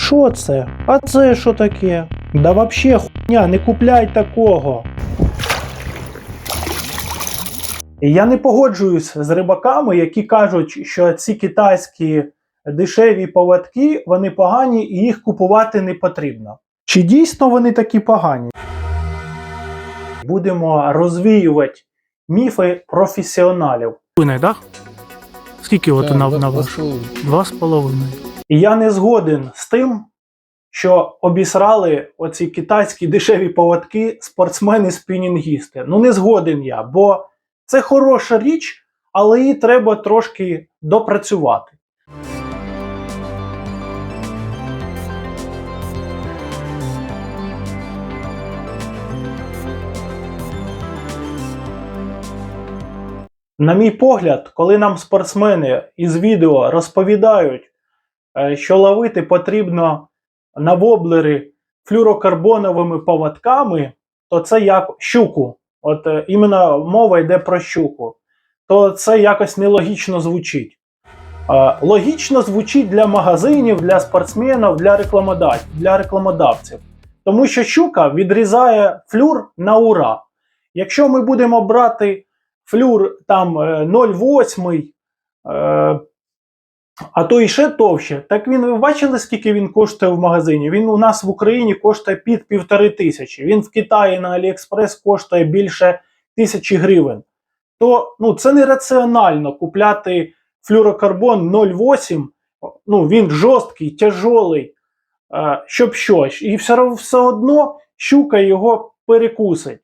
Що це? А це що таке? Да вообще хуйня, не купляй такого. Я не погоджуюсь з рибаками, які кажуть, що ці китайські дешеві поводки, вони погані і їх купувати не потрібно. Чи дійсно вони такі погані? Будемо розвіювати міфи професіоналів. Да? Скільки от на, на два ваш? з половиною. Два з половиною. І я не згоден з тим, що обісрали оці китайські дешеві поводки спортсмени-спінінгісти. Ну не згоден я, бо це хороша річ, але її треба трошки допрацювати. На мій погляд, коли нам спортсмени із відео розповідають, що ловити потрібно на воблери флюрокарбоновими поводками, то це як щуку. От е, іменно мова йде про щуку, то це якось нелогічно звучить. Е, Логічно звучить для магазинів, для спортсменів, для, рекламодав... для рекламодавців. Тому що щука відрізає флюр на ура. Якщо ми будемо брати флюр там е, 0,8, е, а то і ще товще, так він ви бачили, скільки він коштує в магазині? Він у нас в Україні коштує під півтори тисячі. Він в Китаї на Аліекспрес коштує більше тисячі гривень. То ну, це нераціонально купляти флюрокарбон 0,8, ну він жорсткий, тяжолий, е, щоб що. І все одно щука його перекусить.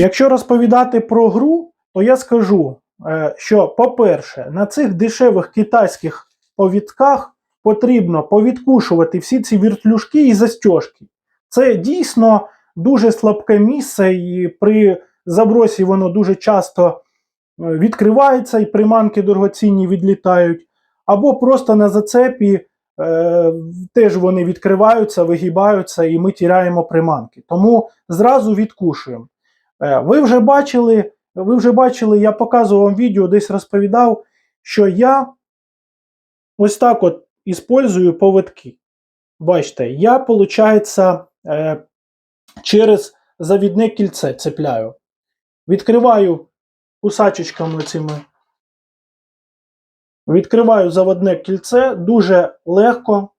Якщо розповідати про гру, то я скажу, е, що, по-перше, на цих дешевих китайських повідках потрібно повідкушувати всі ці віртлюшки і застіжки. Це дійсно дуже слабке місце, і при забросі воно дуже часто е, відкривається, і приманки дорогоцінні відлітають. Або просто на зацепі е, теж вони відкриваються, вигибаються, і ми тіряємо приманки. Тому зразу відкушуємо. Е, Ви вже бачили, ви вже бачили, я показував вам відео, десь розповідав, що я ось так от іспользую поводки. Бачите, я, виходить, е, через завідне кільце цепляю. Відкриваю кусачечками цими. Відкриваю заводне кільце дуже легко.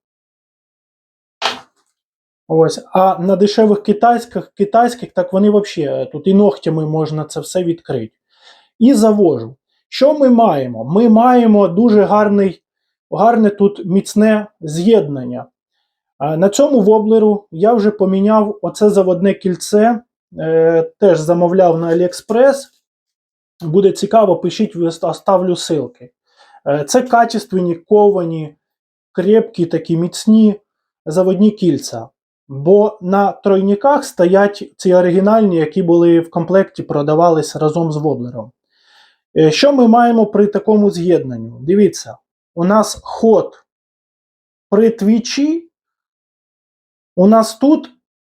Ось, а на дешевих китайських, китайських так вони взагалі тут і ногтями можна це все відкрити. І завожу. Що ми маємо? Ми маємо дуже гарний, гарне тут міцне з'єднання. На цьому воблеру я вже поміняв оце заводне кільце, е, теж замовляв на AliExpress. Буде цікаво, пишіть, оставлю ссылки. Е, це качественні, ковані, крепкі, такі міцні заводні кільця. Бо на тройниках стоять ці оригінальні, які були в комплекті, продавались разом з воблером. Е, Що ми маємо при такому з'єднанні? Дивіться, у нас ход при твічі, у нас тут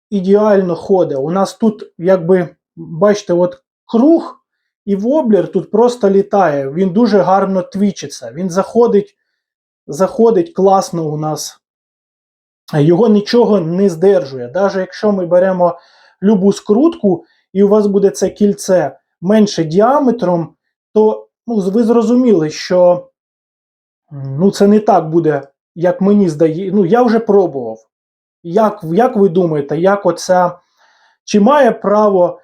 ідеально ходить. У нас тут, якби, бачите, от круг і воблер тут просто літає. Він дуже гарно твічиться. Він заходить, заходить класно у нас його нічого не здержує. Навіть якщо ми беремо любу скрутку, і у вас буде це кільце менше діаметром, то ну, ви зрозуміли, що ну, це не так буде, як мені здається. Ну, я вже пробував. Як, як ви думаєте, як оця, чи має право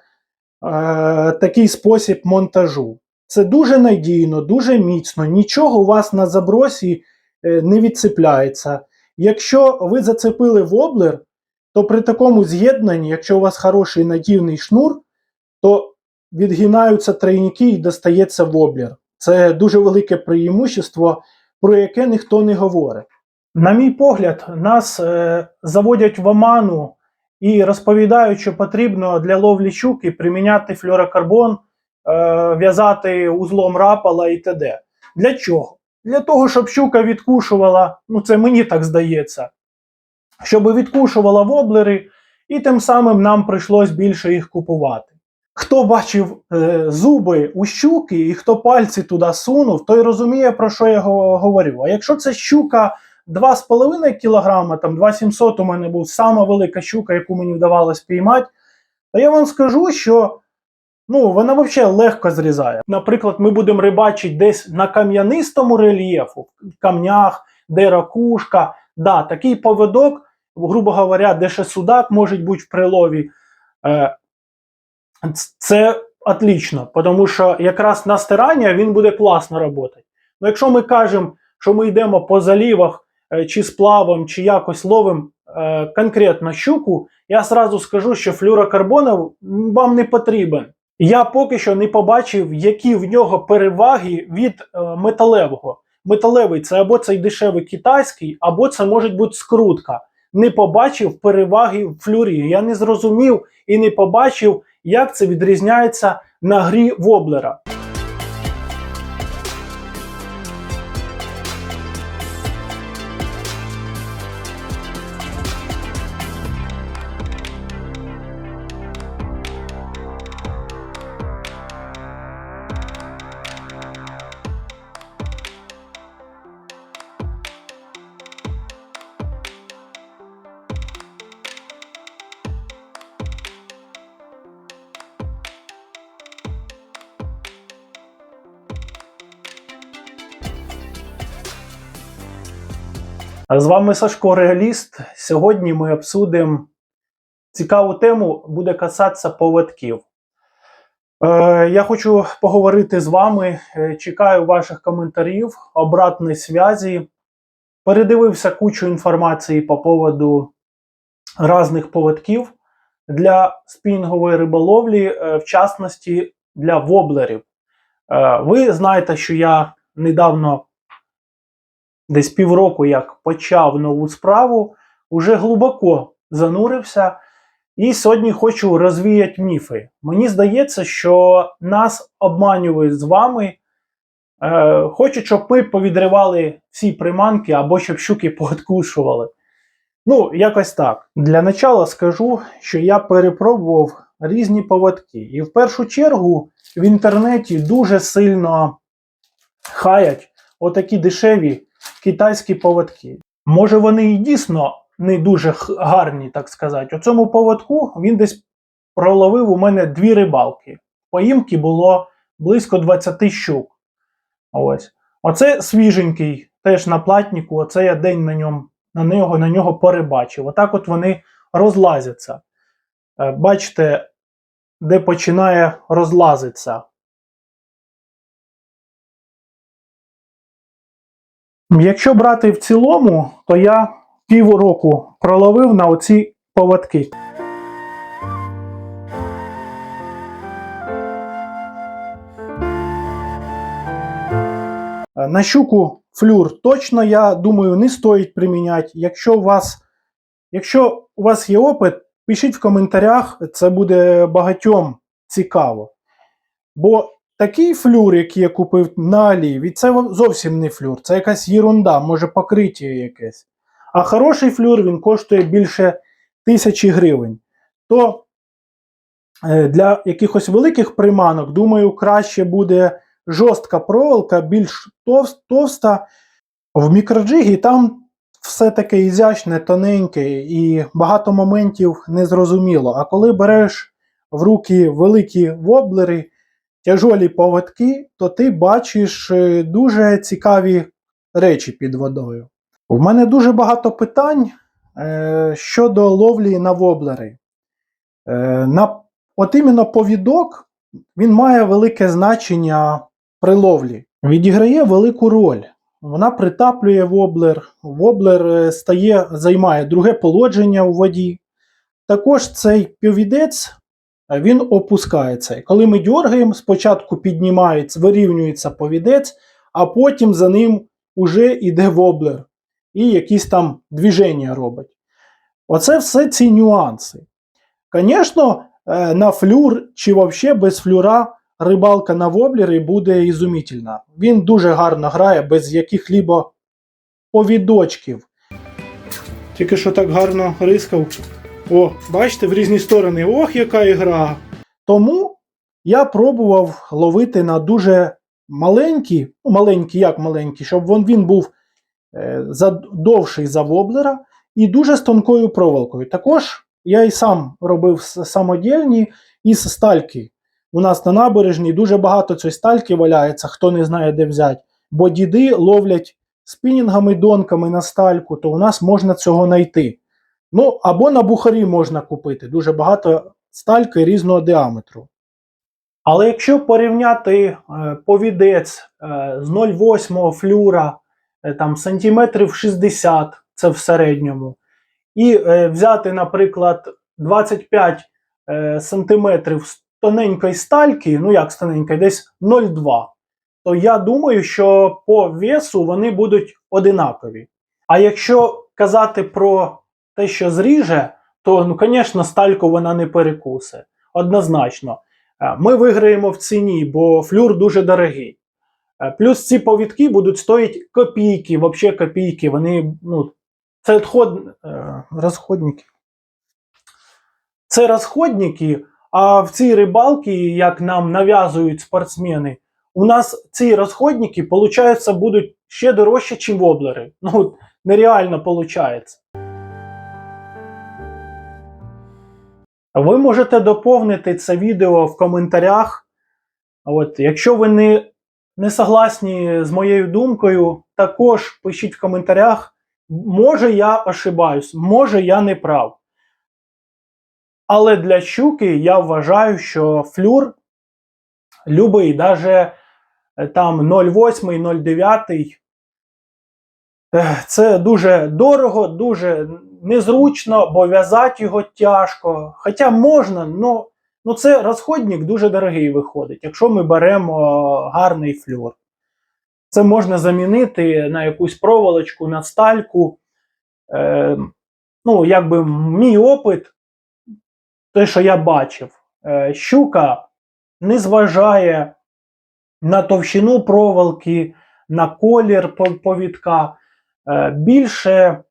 е, такий спосіб монтажу? Це дуже надійно, дуже міцно, нічого у вас на забросі е, не відцепляється. Якщо ви зацепили воблер, то при такому з'єднанні, якщо у вас хороший надійний шнур, то відгинаються тройники і достається воблер. Це дуже велике преимущество, про яке ніхто не говорить. На мій погляд, нас е, заводять в оману і розповідають, що потрібно для ловлі щуки приміняти флюорокарбон, е, в'язати узлом рапала і т.д. Для чого? Для того, щоб щука відкушувала, ну це мені так здається, щоб відкушувала воблери, і тим самим нам прийшлось більше їх купувати. Хто бачив е, зуби у щуки і хто пальці туди сунув, той розуміє, про що я говорю. А якщо це щука 2,5 кг, там 2,700 у мене був сама велика щука, яку мені вдавалось піймати, то я вам скажу, що ну, вона взагалі легко зрізає. Наприклад, ми будемо рибачити десь на кам'янистому рельєфу, в камнях, де ракушка. Да, такий поводок, грубо говоря, де ще судак може бути в прилові. Е, це отлично, тому що якраз на стирання він буде класно працювати. Ну, якщо ми кажемо, що ми йдемо по залівах е, чи сплавом, чи якось ловимо е, конкретно щуку, я сразу скажу, що флюрокарбонов вам не потрібен. Я поки що не побачив, які в нього переваги від е, металевого. Металевий це або цей дешевий китайський, або це може бути скрутка. Не побачив переваги в флюрі. Я не зрозумів і не побачив, як це відрізняється на грі воблера. З вами Сашко Реаліст. Сьогодні ми обсудимо цікаву тему, буде касатися поводків. Е, я хочу поговорити з вами. е, Чекаю ваших коментарів, обратної зв'язі. Передивився кучу інформації по поводу різних поводків для спінгової риболовлі, е, в частності для воблерів. Ви знаєте, що я недавно десь півроку як почав нову справу, уже глибоко занурився. І сьогодні хочу розвіяти міфи. Мені здається, що нас обманюють з вами. Е, хочуть, щоб ми повідривали всі приманки або щоб щуки пооткушували. Ну, якось так. Для начала скажу, що я перепробував різні поводки. І в першу чергу в інтернеті дуже сильно хаять отакі дешеві китайські поводки. Може, вони і дійсно не дуже гарні, так сказати. У цьому поводку він десь проловив у мене дві рибалки. Поїмки було близько 20 щук. Ось. Оце свіженький, теж на платнику. Оце я день на ньому на нього, на нього порибачив. Отак от вони розлазяться. Е, Бачите, де починає розлазитися. Якщо брати в цілому, то я півроку проловив на оці поводки. Е, На щуку флюр точно, я думаю, не стоїть приміняти. Якщо у вас, якщо у вас є опит, пишіть в коментарях, це буде багатьом цікаво. Бо такий флюр, який я купив на Аліві, це зовсім не флюр, це якась єрунда, може покриття якесь. А хороший флюр він коштує більше тисячі гривень. То е, для якихось великих приманок, думаю, краще буде жорстка проволока, більш товста. В мікроджигі там все таке ізящне, тоненьке і багато моментів незрозуміло. А коли береш в руки великі воблери, тяжолі поводки, то ти бачиш е, дуже цікаві речі під водою. У мене дуже багато питань е, щодо ловлі на воблери. Е, на, от іменно повідок він має велике значення при ловлі. Відіграє велику роль. Вона притаплює воблер, воблер е, стає, займає друге положення у воді. Також цей повідець е, він опускається. Коли ми дергаємо, спочатку піднімається, вирівнюється повідець, а потім за ним уже йде воблер і якісь там движення робить. Оце все ці нюанси. Звісно, е, на флюр чи взагалі без флюра рибалка на воблері буде ізумітельна. Він дуже гарно грає без яких-либо повідочків. Тільки що так гарно рискав. О, бачите, в різні сторони. Ох, яка ігра! Тому я пробував ловити на дуже маленькі, ну, маленькі, як маленькі, щоб він, він був е, довший за воблера і дуже з тонкою проволокою. Також я і сам робив самодільні із стальки. У нас на набережній дуже багато цієї стальки валяється, хто не знає, де взяти. Бо діди ловлять спінінгами, донками на стальку, то у нас можна цього знайти. Ну, або на бухарі можна купити. Дуже багато стальки різного діаметру. Але якщо порівняти е, повідець е, з 0,8 флюра е, там, сантиметрів 60, це в середньому, і взяти, наприклад, 25 е, сантиметрів тоненької стальки, ну як тоненької, десь 0,2, то я думаю, що по весу вони будуть одинакові. А якщо казати про те, що зріже, то, ну, звісно, стальку вона не перекусе. Однозначно. Е, Ми виграємо в ціні, бо флюр дуже дорогий. Е, Плюс ці повідки будуть стоїти копійки, взагалі копійки. Вони, ну, це відход, е, розходники. Це розходники, а в цій рибалці, як нам нав'язують спортсмени, у нас ці розходники, получаються, будуть ще дорожче, ніж воблери. Ну, нереально виходить. Ви можете доповнити це відео в коментарях. От, якщо ви не, не согласні з моєю думкою, також пишіть в коментарях. Може, я ошибаюсь, може, я не прав. Але для щуки я вважаю, що флюр любий, навіть там 0,8, 0,9. Це дуже дорого, дуже незручно, бо в'язати його тяжко. Хоча можна, но, ну це розходник дуже дорогий виходить, якщо ми беремо гарний флюр. Це можна замінити на якусь проволочку, на стальку. Е, ну, якби мій опит, те, що я бачив, е, щука не зважає на товщину проволоки, на колір повідка. Е, Більше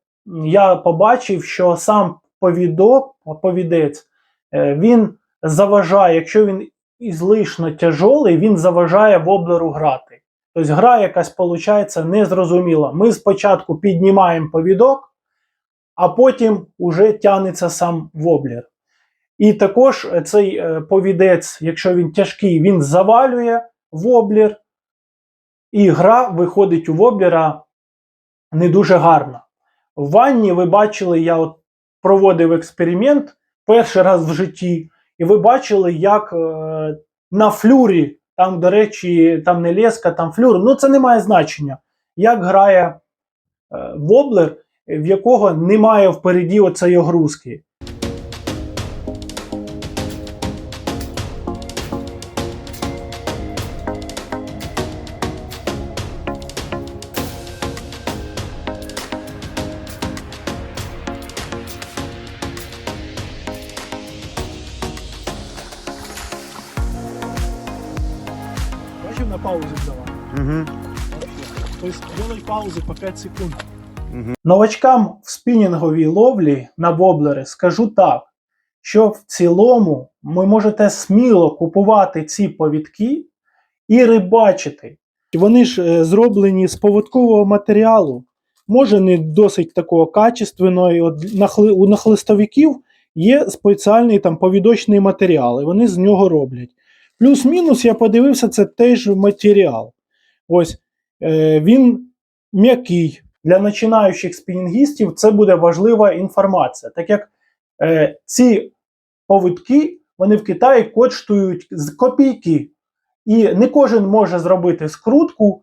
я побачив, що сам повідок, повідець, е, він заважає, якщо він ізлишно тяжолий, він заважає воблеру грати. Тобто гра якась виходить незрозуміла. Ми спочатку піднімаємо повідок, а потім уже тягнеться сам воблер. І також е, цей е, повідець, якщо він тяжкий, він завалює воблер, і гра виходить у воблера не дуже гарна. В ванні ви бачили, я от проводив експеримент перший раз в житті, і ви бачили, як е, на флюрі, там, до речі, там не леска, там флюр, ну це не має значення, як грає е, воблер, в якого немає впереді оцеї огрузки. 5 секунд. Новачкам в спінінговій ловлі на воблери скажу так, що в цілому ви можете сміло купувати ці повідки і рибачити. Вони ж е, зроблені з поводкового матеріалу, може не досить такого качественного. У нахлистовиків є спеціальний там повідочний матеріал, і вони з нього роблять. Плюс-мінус, я подивився, це теж матеріал. Ось е, він м'який. Для починаючих спінінгістів це буде важлива інформація, так як е, ці повідки вони в Китаї коштують з копійки. І не кожен може зробити скрутку.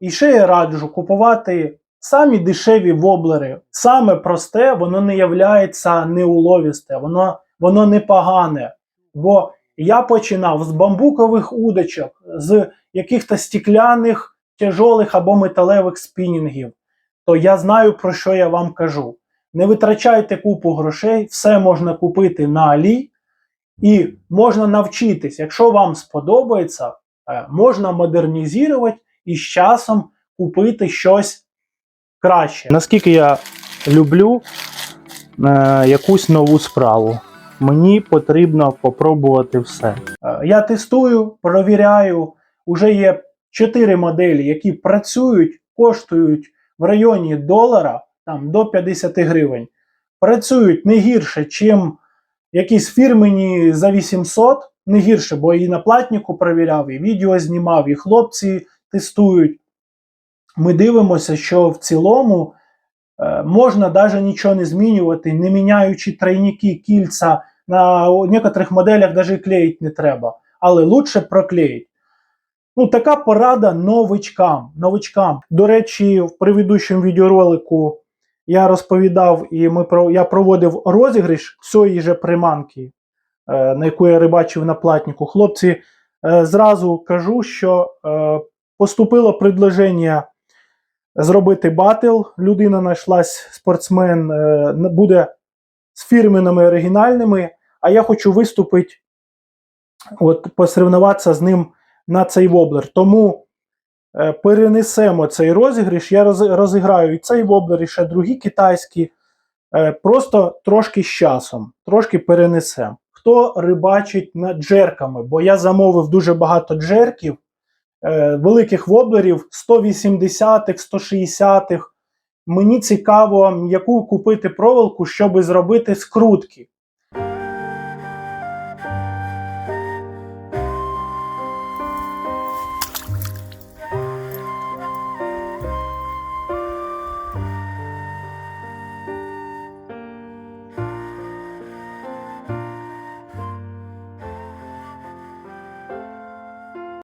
І ще я раджу купувати самі дешеві воблери. Саме просте, воно не являється неуловісте, воно, воно непогане. Бо я починав з бамбукових удочок, з якихось стекляних, тяжолих або металевих спінінгів. То я знаю, про що я вам кажу. Не витрачайте купу грошей, все можна купити на Алі, і можна навчитись, якщо вам сподобається, е, можна модернізувати і з часом купити щось краще. Наскільки я люблю е, якусь нову справу. Мені потрібно попробувати все. Е, Я тестую, провіряю. Уже є чотири моделі, які працюють, коштують в районі долара там, до 50 гривень. Працюють не гірше, чим якісь фірмені за 800, не гірше, бо і на платнику провіряв, і відео знімав, і хлопці тестують. Ми дивимося, що в цілому е, можна навіть нічого не змінювати, не міняючи тройники, кільця. На некоторих моделях навіть клеїть не треба, але лучше проклеїть. Ну, така порада новичкам. новичкам. До речі, в предыдущому відеоролику я розповідав і ми я проводив розіграш цієї же приманки, е, на яку я рибачив на платнику. Хлопці, е, зразу кажу, що е, поступило предложення зробити батл. Людина знайшлась, спортсмен, буде з фірменними оригінальними, а я хочу виступити, от, посоревнуватися з ним на цей воблер. Тому е, перенесемо цей розіграш. Я роз, розіграю і цей воблер, і ще другі китайські. Е, просто трошки з часом, трошки перенесемо. Хто рибачить над джерками? Бо я замовив дуже багато джерків, е, великих воблерів 180-х, 160-х. Мені цікаво, яку купити проволоку, щоб зробити скрутки.